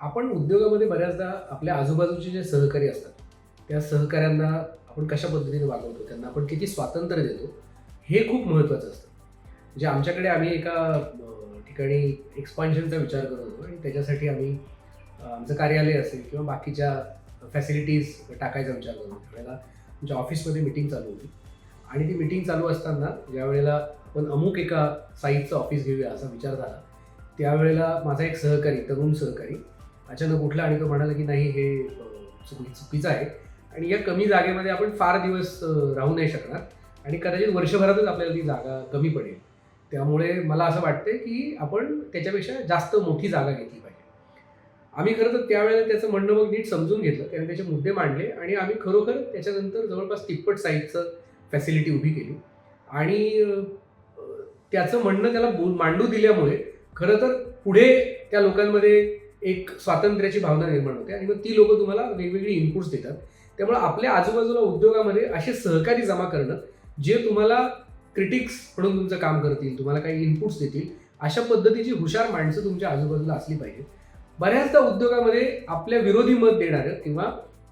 आपण उद्योगामध्ये बऱ्याचदा आपल्या आजूबाजूचे जे सहकारी असतात त्या सहकाऱ्यांना आपण कशा पद्धतीने वागवतो त्यांना आपण किती स्वातंत्र्य देतो हे खूप महत्त्वाचं असतं. म्हणजे आमच्याकडे आम्ही एका ठिकाणी एक्सपान्शनचा विचार करत होतो आणि त्याच्यासाठी आम्ही आमचं कार्यालय असेल किंवा बाकीच्या फॅसिलिटीज टाकायचा विचार करत होतो त्यावेळेला आमच्या ऑफिसमध्ये मिटिंग चालू होती. आणि ती मिटिंग चालू असताना ज्या वेळेला आपण अमुक एका साईजचं ऑफिस घेऊया असा विचार झाला त्यावेळेला माझा एक सहकारी तरुण सहकारी अचानक उठला आणि तो म्हणाला की नाही हे चुकी चुकीचं आहे. आणि या कमी जागेमध्ये आपण फार दिवस राहू नाही शकणार. आणि कदाचित वर्षभरातच आपल्याला ती जागा कमी पडेल. त्यामुळे मला असं वाटतं की आपण त्याच्यापेक्षा जास्त मोठी जागा घेतली पाहिजे. आम्ही खरं तर त्यावेळेला त्याचं म्हणणं मग नीट समजून घेतलं. त्याने त्याचे मुद्दे मांडले आणि आम्ही खरोखर त्याच्यानंतर जवळपास तिप्पट साईजचं फॅसिलिटी उभी केली. आणि त्याचं म्हणणं त्याला बोल मांडू दिल्यामुळे खरं तर पुढे त्या लोकांमध्ये एक स्वातंत्र्याची भावना निर्माण होते आणि मग ती लोक तुम्हाला वेगवेगळी इनपुट्स देतात. त्यामुळे आपल्या आजूबाजूला उद्योगामध्ये असे सहकारी जमा करणं जे तुम्हाला क्रिटिक्स म्हणून तुमचं काम करतील तुम्हाला काही इनपुट्स देतील अशा पद्धतीची हुशार माणसं तुमच्या आजूबाजूला असली पाहिजेत. बऱ्याचदा उद्योगामध्ये आपल्या विरोधी मत देणारं किंवा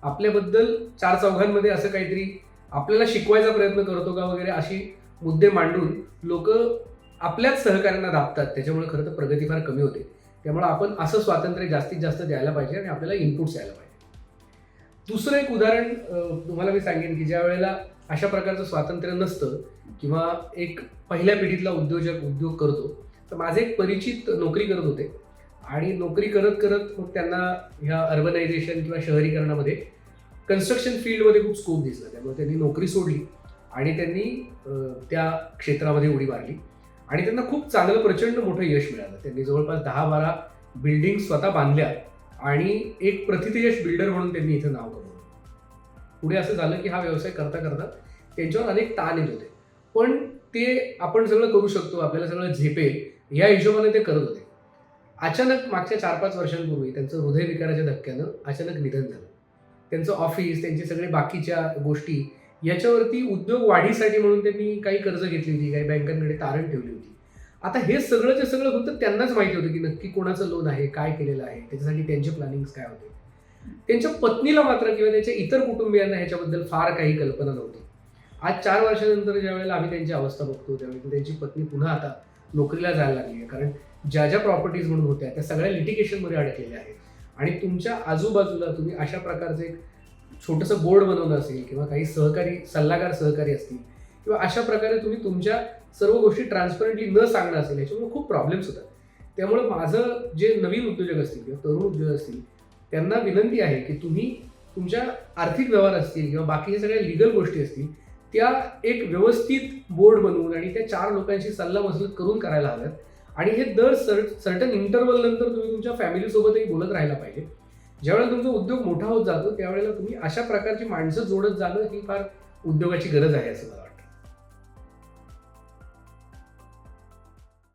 आपल्याबद्दल चार चौघांमध्ये असं काहीतरी आपल्याला शिकवायचा प्रयत्न करतो का वगैरे अशी मुद्दे मांडून लोक आपल्याच सहकार्यांना दाबतात. त्याच्यामुळे खरं तर प्रगती फार कमी होते. त्यामुळे आपण असं स्वातंत्र्य जास्तीत जास्त द्यायला पाहिजे आणि आपल्याला इनपुट्स यायला पाहिजे. दुसरं एक उदाहरण तुम्हाला मी सांगेन की ज्या वेळेला अशा प्रकारचं स्वातंत्र्य नसतं किंवा एक पहिल्या पिढीतला उद्योजक उद्योग करतो तर माझे एक परिचित नोकरी करत होते. आणि नोकरी करत करत मग त्यांना ह्या अर्बनायझेशन किंवा शहरीकरणामध्ये कन्स्ट्रक्शन फील्डमध्ये खूप स्कोप दिसला. त्यामुळे त्यांनी नोकरी सोडली आणि त्यांनी त्या क्षेत्रामध्ये उडी मारली. आणि त्यांना खूप चांगलं प्रचंड मोठं यश मिळालं. त्यांनी जवळपास दहा बारा बिल्डिंग स्वतः बांधल्या आणि एक प्रथितयश बिल्डर म्हणून त्यांनी इथं नाव कमवलं. पुढे असं झालं की हा व्यवसाय करता करता त्यांच्यावर अनेक ताण येत होते. पण ते आपण सगळं करू शकतो आपल्याला सगळं झेपेल या हिशोबाने ते करत होते. अचानक मागच्या चार पाच वर्षांपूर्वी त्यांचं हृदयविकाराच्या धक्क्यानं अचानक निधन झालं. त्यांचं ऑफिस त्यांचे सगळे बाकीच्या गोष्टी याच्यावरती उद्योग वाढीसाठी म्हणून त्यांनी काही कर्ज घेतली होती काही बँकांकडे तारण ठेवली होती. आता हे सगळं जे सगळं फक्त त्यांनाच माहिती होतं की नक्की कोणाचं लोन आहे काय केलेलं आहे त्याच्यासाठी त्यांचे प्लॅनिंग्स काय होते. त्यांच्या पत्नीला मात्र किंवा त्यांच्या इतर कुटुंबियांना ह्याच्याबद्दल फार काही कल्पना नव्हती. आज चार वर्षानंतर ज्या वेळेला आम्ही त्यांची अवस्था बघतो त्यावेळेला त्यांची पत्नी पुन्हा आता नोकरीला जायला लागली आहे. कारण ज्या ज्या प्रॉपर्टीज म्हणून होत्या त्या सगळ्या लिटिगेशनमध्ये अडकलेल्या आहेत. आणि तुमच्या आजूबाजूला तुम्ही अशा प्रकारचे एक छोटंसं बोर्ड बनवणं असेल किंवा काही सहकारी सल्लागार सहकारी असतील किंवा अशा प्रकारे तुम्ही तुमच्या सर्व गोष्टी ट्रान्सपरंटली न सांगणं असेल याच्यामुळे खूप प्रॉब्लेम्स होतात. त्यामुळे माझं जे नवीन उद्योजक असतील किंवा तरुण उद्योजक असतील त्यांना विनंती आहे की तुम्ही तुमच्या आर्थिक व्यवहार असतील किंवा बाकीच्या सगळ्या लिगल गोष्टी असतील त्या एक व्यवस्थित बोर्ड बनवून आणि त्या चार लोकांशी सल्लामसलत करून करायला हव्यात. आणि हे दर सर सर्टन इंटरवल नंतर तुम्ही तुमच्या फॅमिलीसोबतही बोलत राहायला पाहिजे. ज्यावेळेला तुमचा उद्योग मोठा होत जातो त्यावेळेला तुम्ही अशा प्रकारची माणसं जोडत जाणं ही फार उद्योगाची गरज आहे असं मला